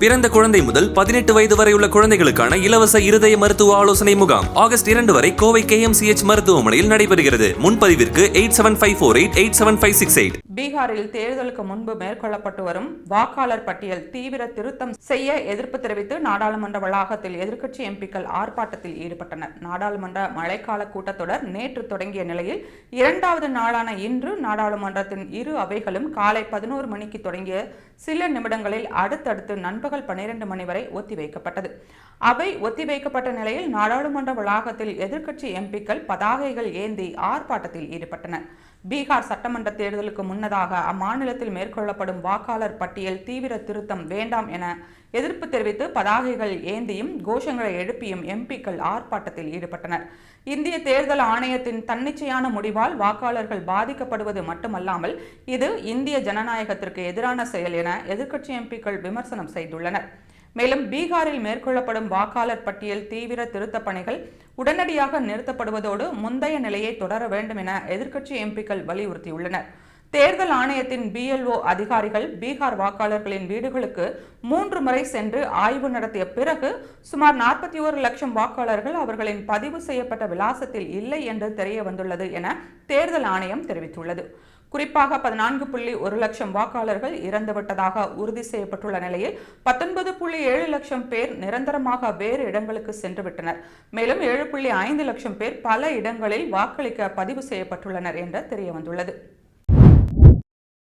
பிறந்த குழந்தை முதல் பதினெட்டு வயது வரை உள்ள குழந்தைகளுக்கான இலவச இருதய மருத்துவ ஆலோசனை முகாம் ஆகஸ்ட் இரண்டு வரை கோவை கேஎம்சிஎச் மருத்துவமனையில் நடைபெறுகிறது. முன்பதிவிற்கு eight seven five four eight eight seven five six eight. பீகாரில் தேர்தலுக்கு முன்பு மேற்கொள்ளப்பட்டு வரும் வாக்காளர் பட்டியல் தீவிர திருத்தம் செய்ய எதிர்ப்பு தெரிவித்து நாடாளுமன்ற வளாகத்தில் எதிர்க்கட்சி எம்பிக்கள் ஆர்ப்பாட்டத்தில் ஈடுபட்டனர். நாடாளுமன்ற மழைக்கால கூட்டத்தொடர் நேற்று தொடங்கிய நிலையில் இரண்டாவது நாளான இன்று நாடாளுமன்றத்தின் இரு அவைகளும் காலை பதினோரு மணிக்கு தொடங்கிய சில நிமிடங்களில் அடுத்தடுத்து நண்பகல் பன்னிரண்டு மணி வரை ஒத்திவைக்கப்பட்டது. அவை ஒத்திவைக்கப்பட்ட நிலையில் நாடாளுமன்ற வளாகத்தில் எதிர்க்கட்சி எம்பிக்கள் பதாகைகள் ஏந்தி ஆர்ப்பாட்டத்தில் ஈடுபட்டனர். பீகார் சட்டமன்ற தேர்தலுக்கு முன்னர் முன்னதாக அம்மாநிலத்தில் மேற்கொள்ளப்படும் வாக்காளர் பட்டியல் தீவிர திருத்தம் வேண்டாம் என எதிர்ப்பு தெரிவித்து பதாகைகள் ஏந்தியும் கோஷங்களை எழுப்பியும் எம்பிக்கள் ஆர்ப்பாட்டத்தில் ஈடுபட்டனர். இந்திய தேர்தல் ஆணையத்தின் தன்னிச்சையான முடிவால் வாக்காளர்கள் பாதிக்கப்படுவது மட்டுமல்லாமல் இது இந்திய ஜனநாயகத்திற்கு எதிரான செயல் என எதிர்க்கட்சி எம்பிக்கள் விமர்சனம் செய்துள்ளனர். மேலும் பீகாரில் மேற்கொள்ளப்படும் வாக்காளர் பட்டியல் தீவிர திருத்தப் பணிகள் உடனடியாக நிறுத்தப்படுவதோடு முந்தைய நிலையை தொடர வேண்டும் என எதிர்க்கட்சி எம்பிக்கள் வலியுறுத்தியுள்ளனர். தேர்தல் ஆணையத்தின் பிஎல்ஓ அதிகாரிகள் பீகார் வாக்காளர்களின் வீடுகளுக்கு மூன்று முறை சென்று ஆய்வு நடத்திய பிறகு சுமார் நாற்பத்தி ஒரு லட்சம் வாக்காளர்கள் அவர்களின் பதிவு செய்யப்பட்ட விலாசத்தில் இல்லை என்று தெரிய வந்துள்ளது என தேர்தல் ஆணையம் தெரிவித்துள்ளது. குறிப்பாக பதினான்கு புள்ளி ஒரு லட்சம் வாக்காளர்கள் இறந்துவிட்டதாக உறுதி செய்யப்பட்டுள்ள நிலையில் பத்தொன்பது புள்ளி ஏழு லட்சம் பேர் நிரந்தரமாக வேறு இடங்களுக்கு சென்றுவிட்டனர் மேலும் ஏழு புள்ளி ஐந்து லட்சம் பேர் பல இடங்களில் வாக்களிக்க பதிவு செய்யப்பட்டுள்ளனர் என்று தெரிய வந்துள்ளது.